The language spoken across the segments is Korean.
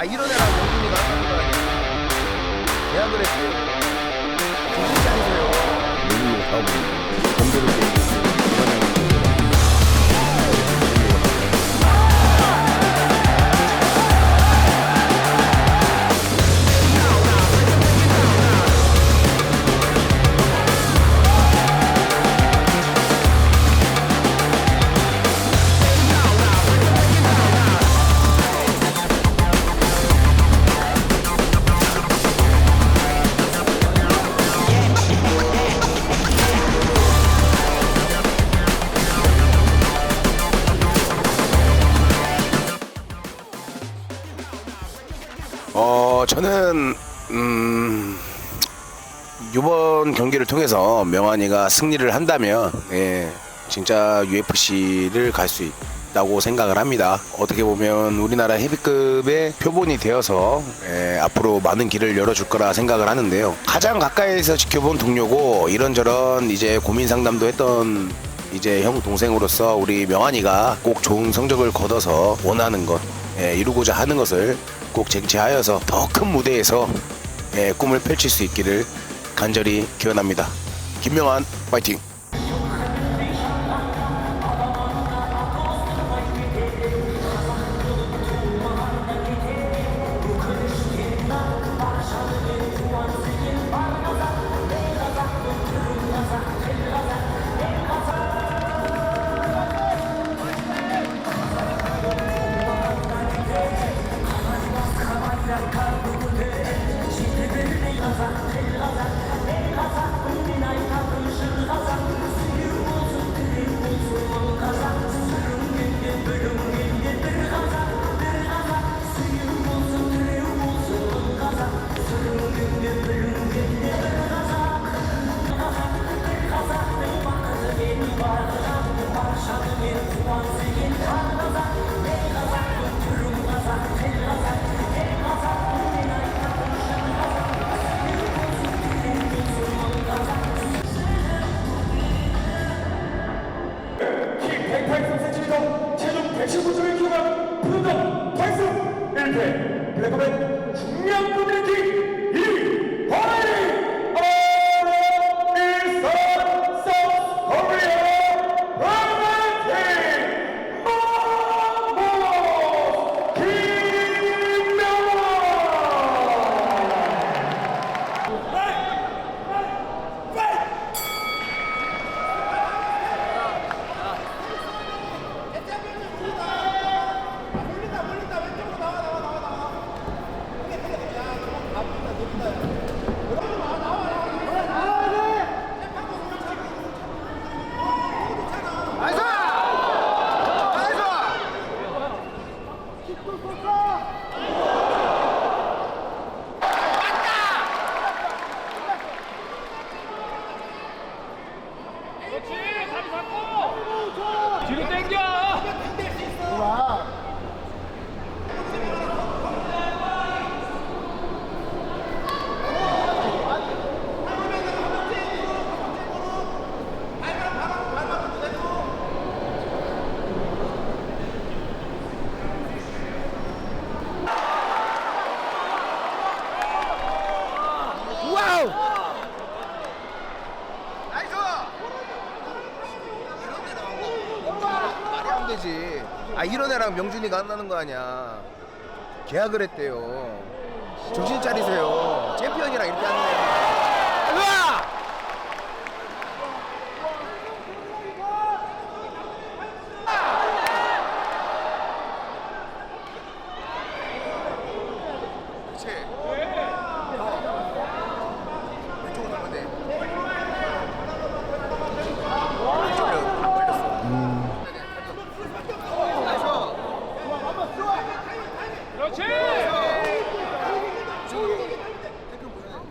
아 이런 애랑 영준이가 하는 거 아니야 계약을 했대요. 정신 차리세요. 외국으로 가버리고 범죄를 저는 음 이번 경기를 통해서 명환이가 승리를 한다면 예 진짜 UFC를 갈 수 있다고 생각을 합니다. 어떻게 보면 우리나라 헤비급의 표본이 되어서 예, 앞으로 많은 길을 열어줄 거라 생각을 하는데요. 가장 가까이서 지켜본 동료고 이런저런 이제 고민 상담도 했던 이제 형 동생으로서 우리 명환이가 꼭 좋은 성적을 거둬서 원하는 것 예, 이루고자 하는 것을 꼭 쟁취하여서 더 큰 무대에서 예, 꿈을 펼칠 수 있기를 간절히 기원합니다. 김명환 파이팅! 이런 애랑 명준이가 안 나는 거 아니야. 계약을 했대요. 정신 차리세요. 챔피언이랑 이렇게 하는 애.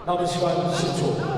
남은 시간 10초. 킥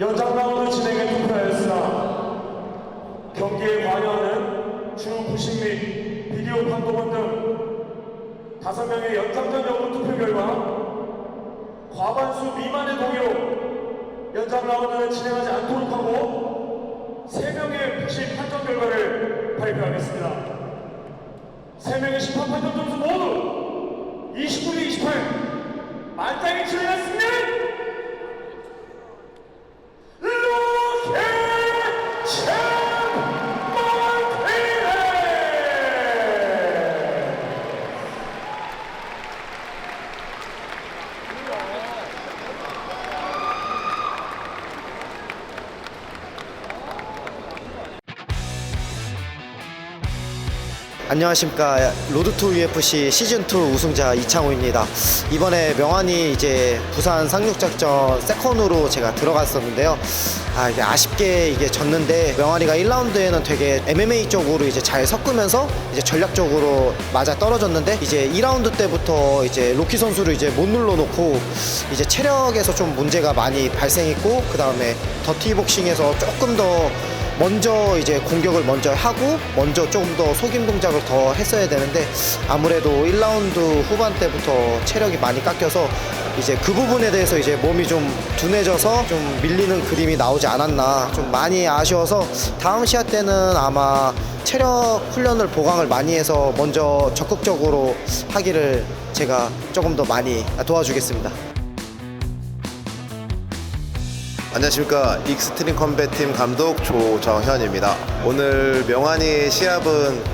연장 라운드 진행에 투표하였으나 경기에 관여하는 주 부심 및 비디오 판독원 등 다섯 명의 연장전 여부 투표 결과 과반수 미만의 동의로 연장 라운드를 진행하지 않도록 하고 세 명의 부심 판정 결과를 발표하겠습니다. 세 명의 심판 판정 점수 모두 29대 28 만장이 치러졌습니다. 안녕하십니까 로드투 UFC 시즌 2 우승자 이창호입니다. 이번에 명환이 이제 부산 상륙작전 세컨으로 제가 들어갔었는데요. 아 이게 아쉽게 이게 졌는데 명환이가 1라운드에는 되게 MMA 쪽으로 이제 잘 섞으면서 이제 전략적으로 맞아 떨어졌는데 이제 2라운드 때부터 이제 로키 선수를 이제 못 눌러놓고 이제 체력에서 좀 문제가 많이 발생했고 그 다음에 더티 복싱에서 조금 더 먼저 이제 공격을 먼저 하고 먼저 조금 더 속임 동작을 더 했어야 되는데 아무래도 1라운드 후반 때부터 체력이 많이 깎여서 이제 그 부분에 대해서 이제 몸이 좀 둔해져서 좀 밀리는 그림이 나오지 않았나 좀 많이 아쉬워서 다음 시합 때는 아마 체력 훈련을 보강을 많이 해서 먼저 적극적으로 하기를 제가 조금 더 많이 도와주겠습니다. 안녕하십니까 익스트림 컴뱃 팀 감독 조정현입니다. 오늘 명환이 시합은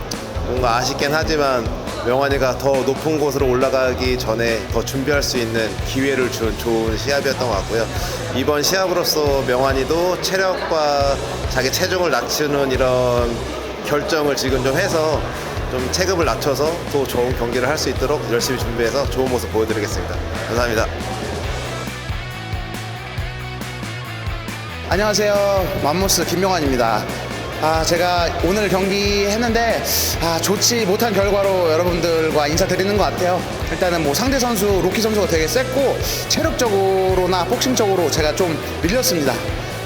뭔가 아쉽긴 하지만 명환이가 더 높은 곳으로 올라가기 전에 더 준비할 수 있는 기회를 준 좋은 시합이었던 것 같고요. 이번 시합으로서 명환이도 체력과 자기 체중을 낮추는 이런 결정을 지금 좀 해서 좀 체급을 낮춰서 더 좋은 경기를 할 수 있도록 열심히 준비해서 좋은 모습 보여드리겠습니다. 감사합니다. 안녕하세요. 맘모스 김명환입니다. 아, 제가 오늘 경기 했는데 아, 좋지 못한 결과로 여러분들과 인사드리는 것 같아요. 일단은 뭐 상대 선수 로키 선수가 되게 셌고 체력적으로나 복싱적으로 제가 좀 밀렸습니다.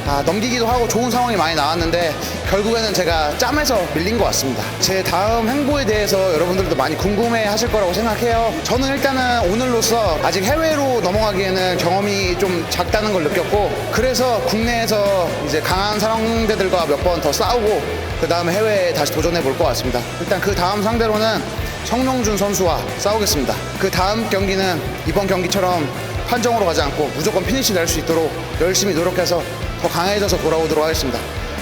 아, 넘기기도 하고 좋은 상황이 많이 나왔는데 결국에는 제가 짬에서 밀린 것 같습니다. 제 다음 행보에 대해서 여러분들도 많이 궁금해 하실 거라고 생각해요. 저는 일단은 오늘로써 아직 해외로 넘어가기에는 경험이 좀 작다는 걸 느꼈고 그래서 국내에서 이제 강한 상대들과 몇 번 더 싸우고 그 다음에 해외에 다시 도전해 볼 것 같습니다. 일단 그 다음 상대로는 성룡준 선수와 싸우겠습니다. 그 다음 경기는 이번 경기처럼 판정으로 가지 않고 무조건 피니시 낼 수 있도록 열심히 노력해서 더 강해져서 돌아오도록 하겠습니다.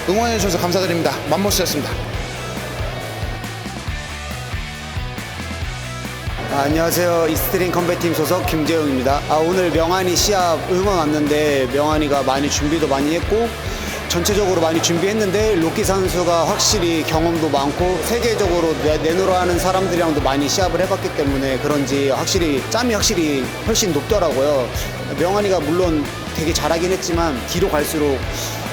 응원해 주셔서 감사드립니다. 맘모스였습니다. 아, 안녕하세요. 이스트링 컴배팀 소속 김재용입니다. 아, 오늘 명환이 시합 응원 왔는데 명환이가 많이 준비도 많이 했고 전체적으로 많이 준비했는데 로키 선수가 확실히 경험도 많고 세계적으로 내, 내노라 하는 사람들이랑도 많이 시합을 해봤기 때문에 그런지 확실히 짬이 확실히 훨씬 높더라고요. 명환이가 물론 되게 잘하긴 했지만 뒤로 갈수록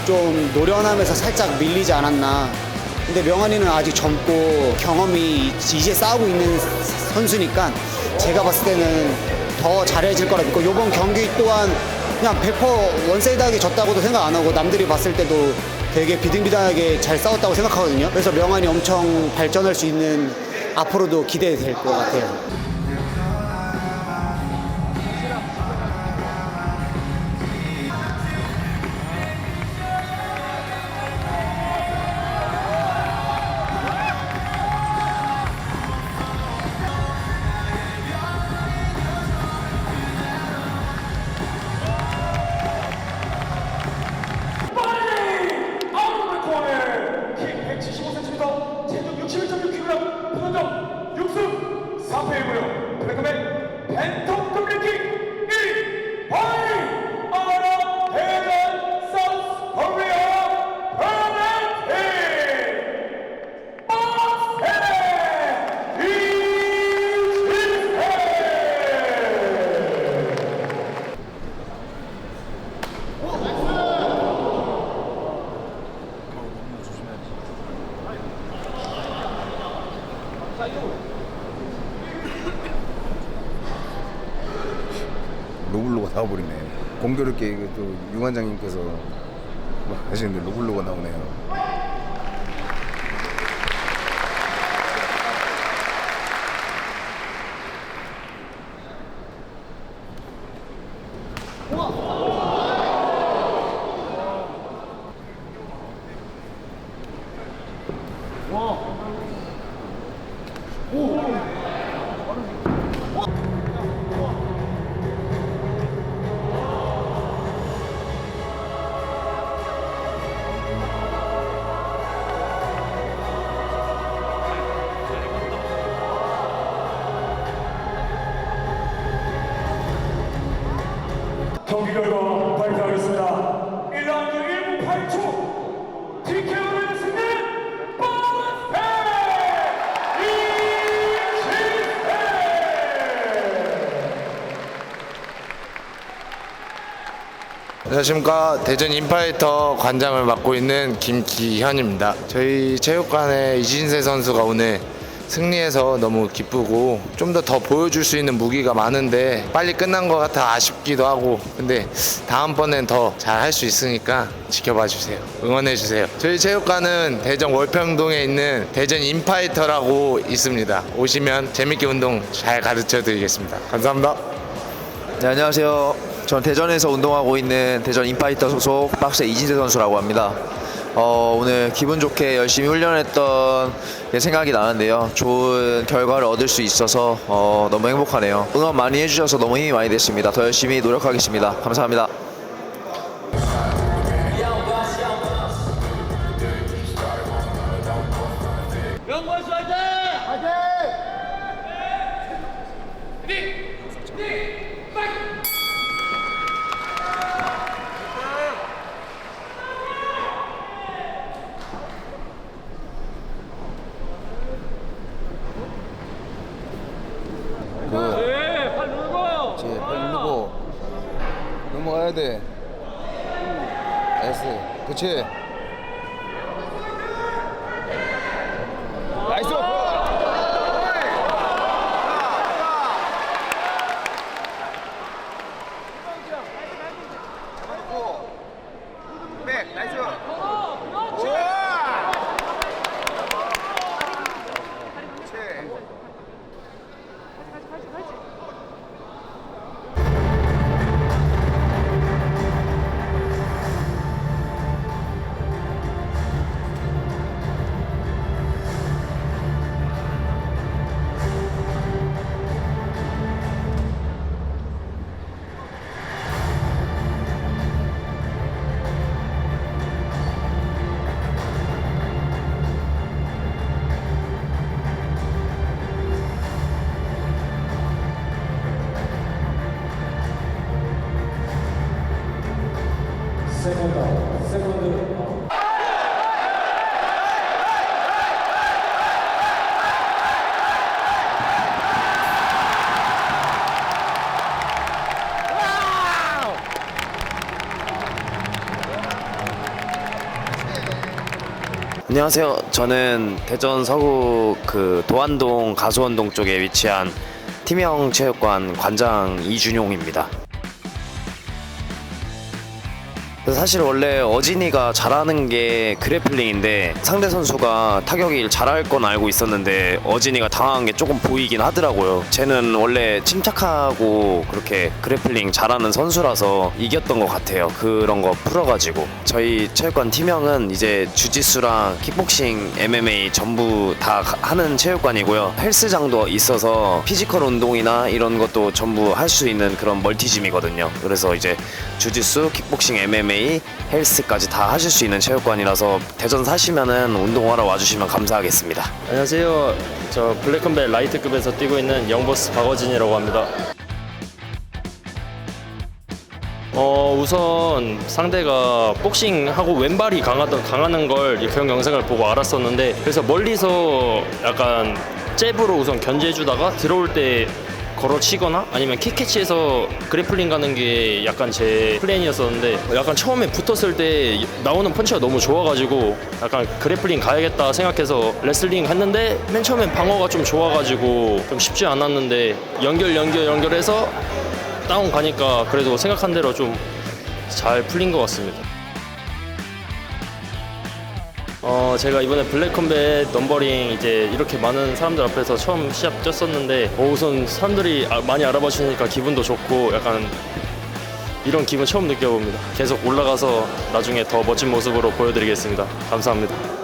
좀 노련하면서 살짝 밀리지 않았나 근데 명환이는 아직 젊고 경험이 이제 싸우고 있는 선수니까 제가 봤을 때는 더 잘해질 거라 믿고 이번 경기 또한 그냥 100% 원사이드하게 졌다고도 생각 안 하고 남들이 봤을 때도 되게 비등비등하게 잘 싸웠다고 생각하거든요. 그래서 명환이 엄청 발전할 수 있는 앞으로도 기대될 것 같아요. 이거 또 유관장님께서 막 하시는데 로블로가 나오네요. 경 안녕하십니까. 대전 인파이터 관장을 맡고 있는 김기현입니다. 저희 체육관에 이진세 선수가 오늘 승리해서 너무 기쁘고 좀 더 더 보여줄 수 있는 무기가 많은데 빨리 끝난 것 같아 아쉽기도 하고 근데 다음번엔 더 잘 할 수 있으니까 지켜봐 주세요. 응원해 주세요. 저희 체육관은 대전 월평동에 있는 대전 인파이터라고 있습니다. 오시면 재밌게 운동 잘 가르쳐 드리겠습니다. 감사합니다. 네, 안녕하세요. 전 대전에서 운동하고 있는 대전 인파이터 소속 박스 이진세 선수라고 합니다. 어, 오늘 기분 좋게 열심히 훈련했던 게 생각이 나는데요. 좋은 결과를 얻을 수 있어서 어, 너무 행복하네요. 응원 많이 해주셔서 너무 힘이 많이 됐습니다. 더 열심히 노력하겠습니다. 감사합니다. 가야 돼. 나이스. 그렇 안녕하세요. 저는 대전 서구 그 도안동 가수원동 쪽에 위치한 팀형 체육관 관장 이준용입니다. 사실 원래 어진이가 잘하는 게 그래플링인데 상대 선수가 타격이 잘할 건 알고 있었는데 어진이가 당한 게 조금 보이긴 하더라고요. 쟤는 원래 침착하고 그렇게 그래플링 잘하는 선수라서 이겼던 것 같아요. 그런 거 풀어가지고 저희 체육관 팀형은 이제 주짓수랑 킥복싱, MMA 전부 다 가- 하는 체육관이고요. 헬스장도 있어서 피지컬 운동이나 이런 것도 전부 할 수 있는 그런 멀티짐이거든요. 그래서 이제 주짓수, 킥복싱, MMA, 헬스까지 다 하실 수 있는 체육관이라서 대전 사시면은 운동하러 와주시면 감사하겠습니다. 안녕하세요. 저 블랙컴뱃 라이트급에서 뛰고 있는 영보스 박어진이라고 합니다. 어 우선 상대가 복싱하고 왼발이 강하던 강하는 걸이 경영 영상을 보고 알았었는데 그래서 멀리서 약간 잽으로 우선 견제해주다가 들어올 때 걸어치거나 아니면 킥캐치해서 그래플링 가는 게 약간 제 플랜이었었는데 약간 처음에 붙었을 때 나오는 펀치가 너무 좋아가지고 약간 그래플링 가야겠다 생각해서 레슬링 했는데 맨 처음엔 방어가 좀 좋아가지고 좀 쉽지 않았는데 연결 연결 연결해서 다운 가니까 그래도 생각한 대로 좀 잘 풀린 것 같습니다. 어 제가 이번에 블랙컴뱃 넘버링 이제 이렇게 많은 사람들 앞에서 처음 시합 뛰었었는데 어, 우선 사람들이 아- 많이 알아봐 주니까 기분도 좋고 약간 이런 기분 처음 느껴봅니다. 계속 올라가서 나중에 더 멋진 모습으로 보여드리겠습니다. 감사합니다.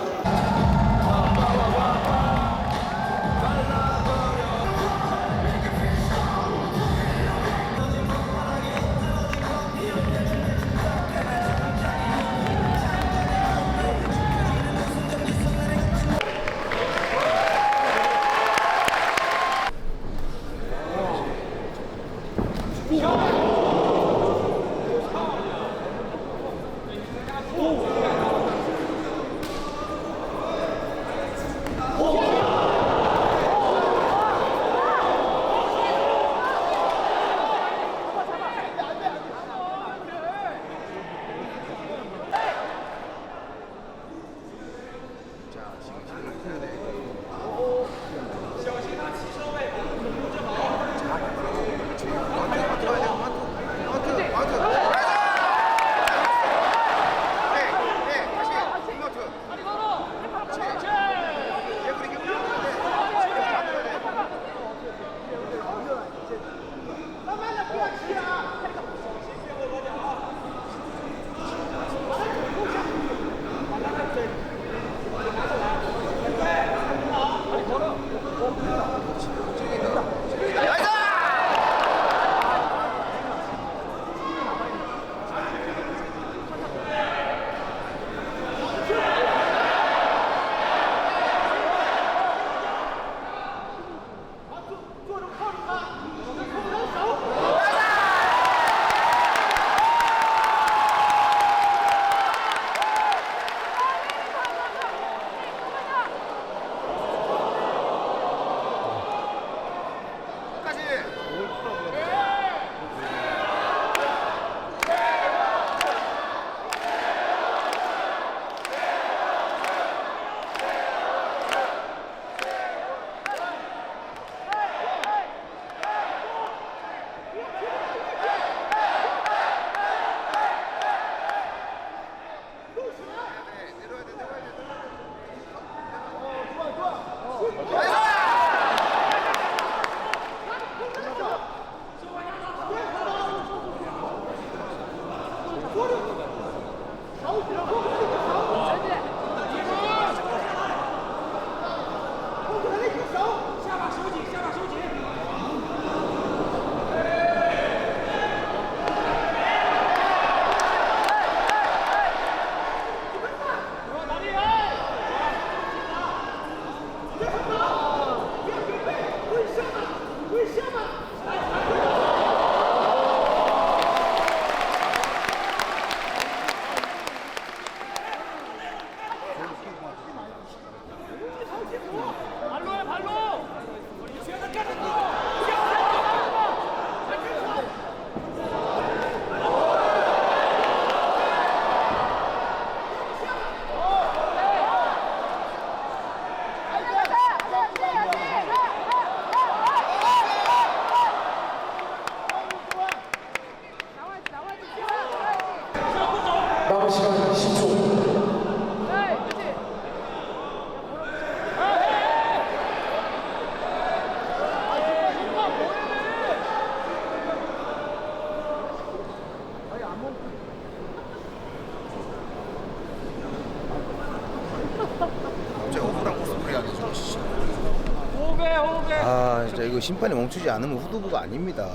심판이 멈추지 않으면 후두부가 아닙니다.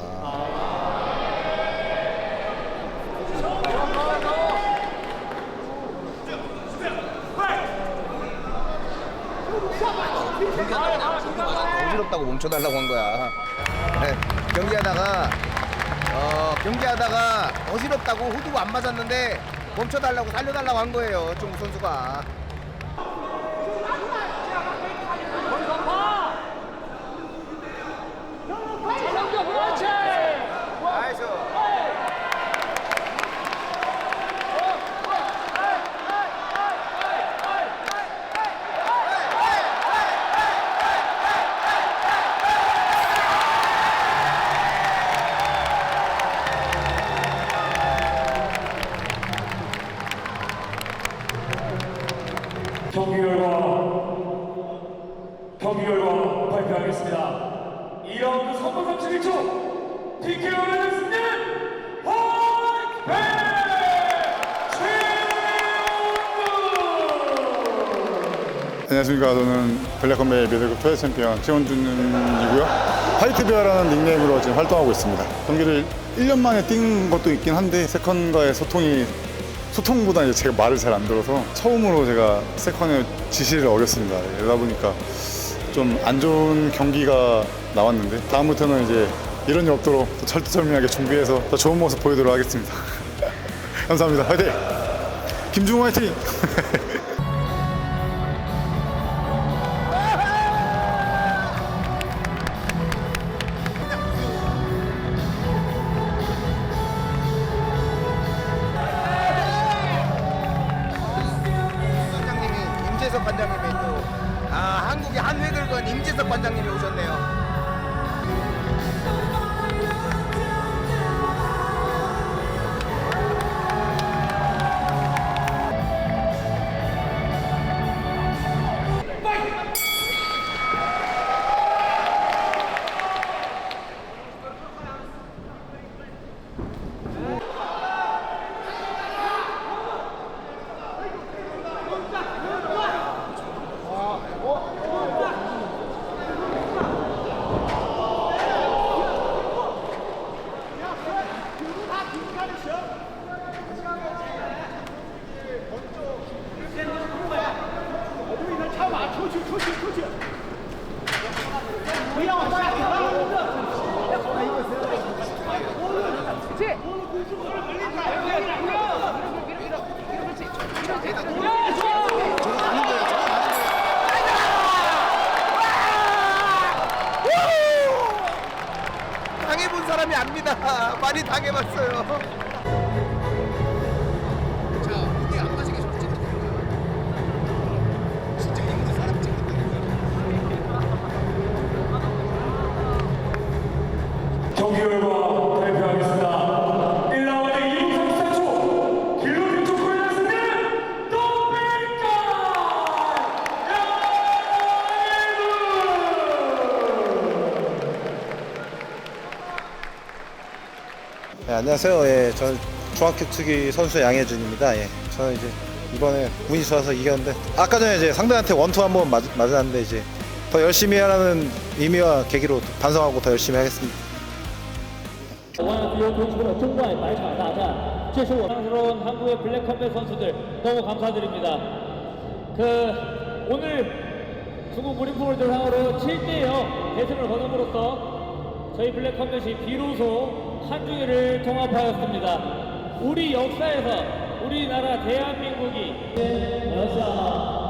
어지럽다고 멈춰달라고 한 거야. 네, 경기하다가 어, 경기하다가 어지럽다고 후두부 안 맞았는데 멈춰달라고 살려달라고 한 거예요. 중국 선수가. 경기 결과 경기 결과 발표하겠습니다. 2라운드 3분 31초 TKO의 승리는 화이트 안녕하십니까. 저는 블랙컴뱃 미들급 초대 챔피언 최원준이고요. 화이트베어라는 닉네임으로 지금 활동하고 있습니다. 경기를 1년 만에 뛴 것도 있긴 한데 세컨과의 소통이 소통보다 이제 제가 말을 잘 안 들어서 처음으로 제가 세컨의 지시를 어겼습니다. 그러다 보니까 좀 안 좋은 경기가 나왔는데 다음부터는 이제 이런 일 없도록 더 철두철미하게 준비해서 더 좋은 모습 보이도록 하겠습니다. 감사합니다. 화이팅! 김중호 화이팅! 임재석 관장님이 오셨네요. 당해본 안녕하세요. 예, 저는 중학교 투기 선수 양혜준입니다. 예, 저는 이제 이번에 운이 좋아서 이겼는데 아까 전에 이제 상대한테 원투 한번 맞, 맞았는데 이제 더 열심히 하라는 의미와 계기로 반성하고 더 열심히 하겠습니다. 我们由推出了中外百场大战，这是我们스러운 한국의 블랙컴뱃 선수들 너무 감사드립니다. 그 오늘 중국 무림프를 대상으로 7대 0 대승을 거둠으로써 저희 블랙컴뱃이 비로소 한중일을 통합하였습니다. 우리 역사에서 우리나라 대한민국이 要向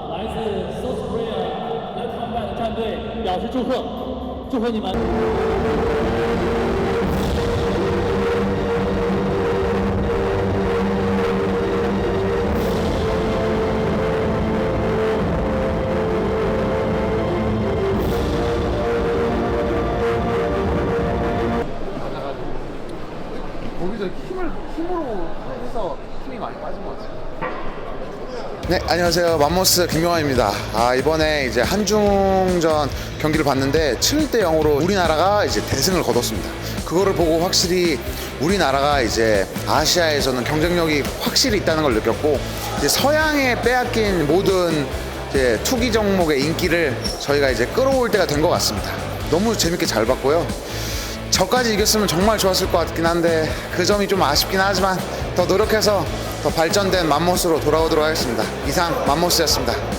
来自 South Korea 来参拜的战队表示祝贺，祝贺你们！ 네, 안녕하세요. 맘모스 김용환입니다. 아, 이번에 이제 한중전 경기를 봤는데 7대 0으로 우리나라가 이제 대승을 거뒀습니다. 그거를 보고 확실히 우리나라가 이제 아시아에서는 경쟁력이 확실히 있다는 걸 느꼈고 이제 서양에 빼앗긴 모든 이제 투기 종목의 인기를 저희가 이제 끌어올 때가 된 것 같습니다. 너무 재밌게 잘 봤고요. 저까지 이겼으면 정말 좋았을 것 같긴 한데 그 점이 좀 아쉽긴 하지만 더 노력해서 더 발전된 맘모스로 돌아오도록 하겠습니다. 이상 맘모스였습니다.